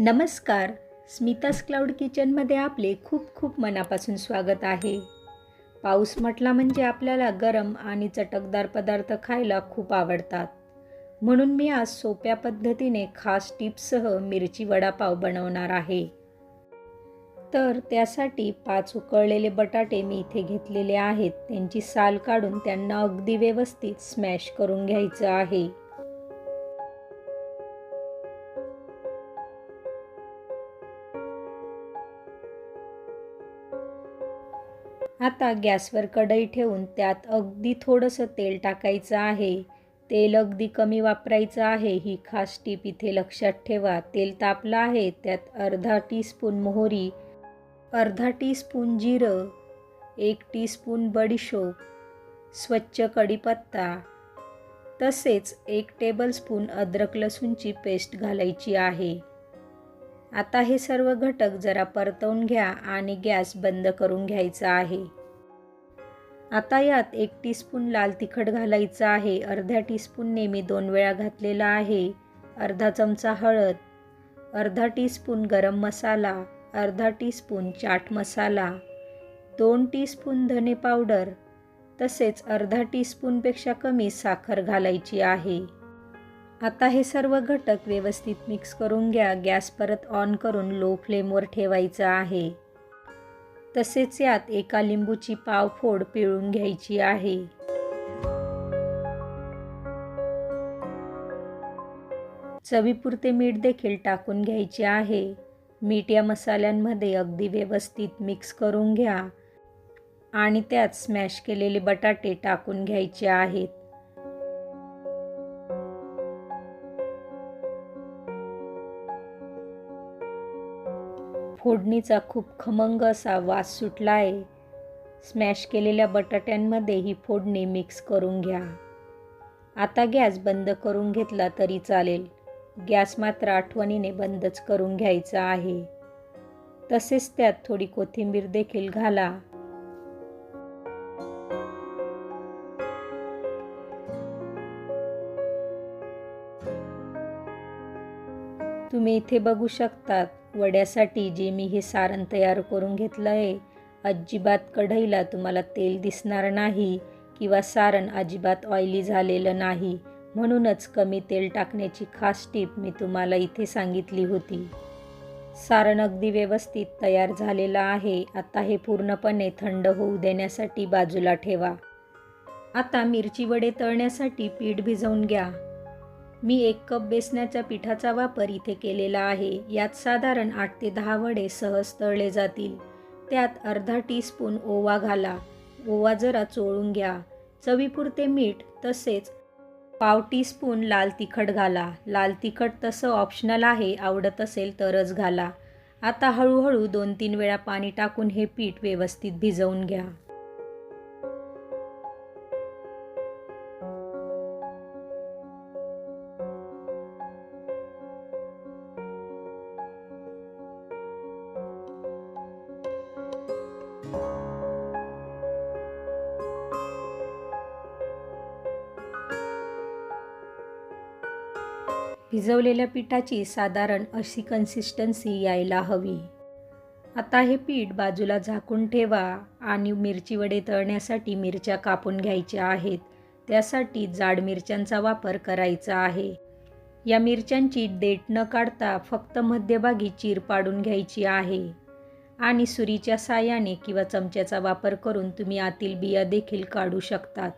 नमस्कार. स्मितास क्लाउड किचनमध्ये आपले खूप खूप मनापासून स्वागत आहे. पाऊस म्हटला म्हणजे आपल्याला गरम आणि चटकदार पदार्थ खायला खूप आवडतात. म्हणून मी आज सोप्या पद्धतीने खास टिप्ससह मिरची वडापाव बनवणार आहे. तर त्यासाठी पाच उकळलेले बटाटे मी इथे घेतलेले आहेत. त्यांची साल काढून त्यांना अगदी व्यवस्थित स्मॅश करून घ्यायचं आहे. आता गॅसवर कढई ठेवून त्यात अगदी थोडंसं तेल टाकायचं आहे. तेल अगदी कमी वापरायचं आहे. ही खास टीप इथे लक्षात ठेवा. तेल तापलं आहे. त्यात अर्धा टीस्पून मोहरी अर्धा टीस्पून जिरं एक टीस्पून बडीशोप स्वच्छ कढीपत्ता तसेच एक टेबलस्पून अद्रक लसूणची पेस्ट घालायची आहे. आता हे सर्व घटक जरा परतवून घ्या आणि गॅस बंद करून घ्यायचा आहे. आता यात एक टीस्पून लाल तिखट घालायचं आहे. अर्ध्या टीस्पूनने मी दोन वेळा घातलेला आहे. अर्धा चमचा हळद. अर्धा टीस्पून गरम मसाला. अर्धा टीस्पून चाट मसाला. दोन टीस्पून धने पावडर. तसेच अर्धा टीस्पूनपेक्षा कमी साखर घालायची आहे. आता हे सर्व घटक व्यवस्थित मिक्स करून घ्या. गॅस परत ऑन करून लो फ्लेमवर ठेवायचा आहे. तसेच यात एका लिंबूची पावफोड पिळून घ्यायची आहे. चवीपुरते मीठ देखील टाकून घ्यायचे आहे. मीठ या मसाल्यांमध्ये अगदी व्यवस्थित मिक्स करून घ्या. आणि त्यात स्मॅश केलेले बटाटे टाकून घ्यायचे आहेत. फोडणीचा खूप खमंग असा वास सुटला आहे स्मॅश केलेल्या बटाट्यांमध्ये ही फोडणी मिक्स करून घ्या. आता गॅस बंद करून घेतला तरी चालेल. गॅस मात्र आठवणीने बंदच करून घ्यायचा आहे. तसेच त्यात थोडी कोथिंबीर देखील घाला. तुम्ही इथे बघू शकतात वड्यासाठी जे मी हे सारण तयार करून घेतलं आहे अजिबात कढईला तुम्हाला तेल दिसणार नाही किंवा सारण अजिबात ऑइली झालेलं नाही म्हणूनच कमी तेल टाकण्याची खास टीप मी तुम्हाला इथे सांगितली होती. सारण अगदी व्यवस्थित तयार झालेलं आहे आता हे पूर्णपणे थंड होऊ देण्यासाठी बाजूला ठेवा. आता मिरची वडे तळण्यासाठी पीठ भिजवून घ्या. मी एक कप बेसण्याच्या पिठाचा वापर इथे केलेला आहे. यात साधारण आठ ते दहा वडे सहज तळले जातील. त्यात अर्धा टीस्पून ओवा घाला. ओवा जरा चोळून घ्या. चवीपुरते मीठ तसेच पाव टीस्पून लाल तिखट घाला. लाल तिखट तसं ऑप्शनल आहे आवडत असेल तरच घाला. आता हळूहळू दोन तीन वेळा पाणी टाकून हे पीठ व्यवस्थित भिजवून घ्या. भिजवलेल्या पिठाची साधारण अशी कन्सिस्टन्सी यायला हवी. आता हे पीठ बाजूला झाकून ठेवा आणि मिरची वडे तळण्यासाठी मिरच्या कापून घ्यायच्या आहेत. त्यासाठी जाड मिरच्यांचा वापर करायचा आहे. या मिरच्यांची देठ न काढता फक्त मध्यभागी चीर पाडून घ्यायची आहे. आणि सुरीच्या साह्याने किंवा चमच्याचा वापर करून तुम्ही आतील बिया देखील काढू शकतात.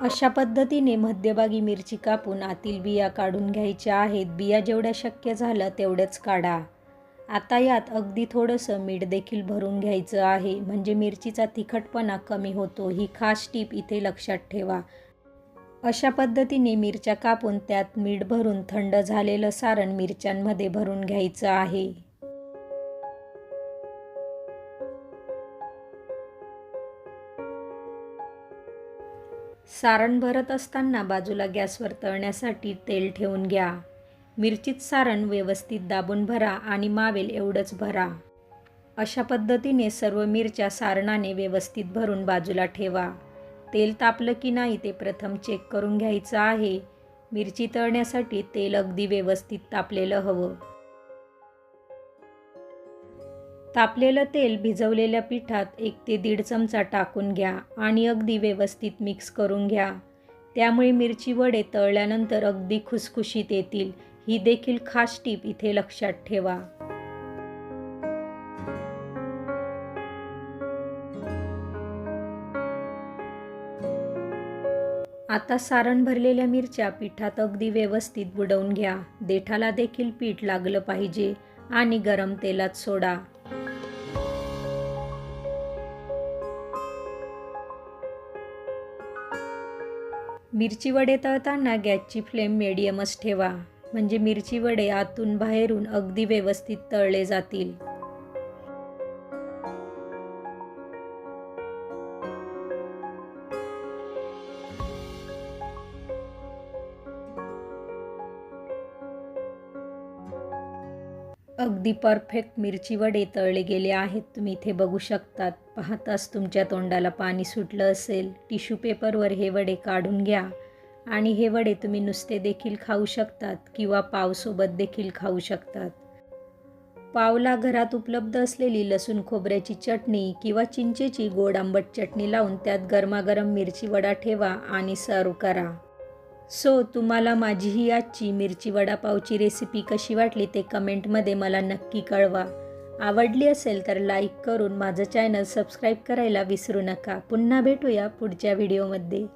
अशा पद्धतीने मध्यभागी मिरची कापून आतील बिया काढून घ्यायच्या आहेत. बिया जेवढ्या शक्य झालं तेवढ्याच काढा. आता यात अगदी थोडंसं मीठ देखील भरून घ्यायचं आहे. म्हणजे मिरचीचा तिखटपणा कमी होतो. ही खास टीप इथे लक्षात ठेवा. अशा पद्धतीने मिरच्या कापून त्यात मीठ भरून थंड झालेलं सारण मिरच्यांमध्ये भरून घ्यायचं आहे. सारण भरत असताना बाजूला गॅसवर तळण्यासाठी तेल ठेवून घ्या. मिरचीत सारण व्यवस्थित दाबून भरा आणि मावेल एवढंच भरा. अशा पद्धतीने सर्व मिरच्या सारणाने व्यवस्थित भरून बाजूला ठेवा. तेल तापलं की नाही ते प्रथम चेक करून घ्यायचं आहे. मिरची तळण्यासाठी तेल अगदी व्यवस्थित तापलेलं हवं. तापलेलं तेल भिजवलेल्या पिठात एक ते दीड चमचा टाकून घ्या आणि अगदी व्यवस्थित मिक्स करून घ्या. त्यामुळे मिरची वडे तळल्यानंतर अगदी खुसखुशीत येतील. ही देखील खास टीप इथे लक्षात ठेवा. आता सारण भरलेल्या मिरच्या पिठात अगदी व्यवस्थित बुडवून घ्या. देठाला देखील पीठ लागलं पाहिजे आणि गरम तेलात सोडा. मिरची वडे तळताना गॅसची फ्लेम मिडियमच ठेवा. म्हणजे मिरची वडे आतून बाहेरून अगदी व्यवस्थित तळले जातील. अगदी परफेक्ट मिरची वडे तळले गेले आहेत. तुम्ही इथे बघू शकतात. पाहताच तुमच्या तोंडाला पाणी सुटलं असेल. टिश्यू पेपरवर हे वडे काढून घ्या. आणि हे वडे तुम्ही नुसते देखील खाऊ शकतात किंवा पावसोबत देखील खाऊ शकतात. पावला घरात उपलब्ध असलेली लसूण खोबऱ्याची चटणी किंवा चिंचेची गोड आंबट चटणी लावून त्यात गरमागरम मिरची वडा ठेवा आणि सर्व करा. सो तुम्हाला माझी ही आजची मिरची वडापावची रेसिपी कशी वाटली ते कमेंटमध्ये मला नक्की कळवा. आवडली असेल तर लाईक करून माझं चॅनल सबस्क्राईब करायला विसरू नका. पुन्हा भेटूया पुढच्या व्हिडिओमध्ये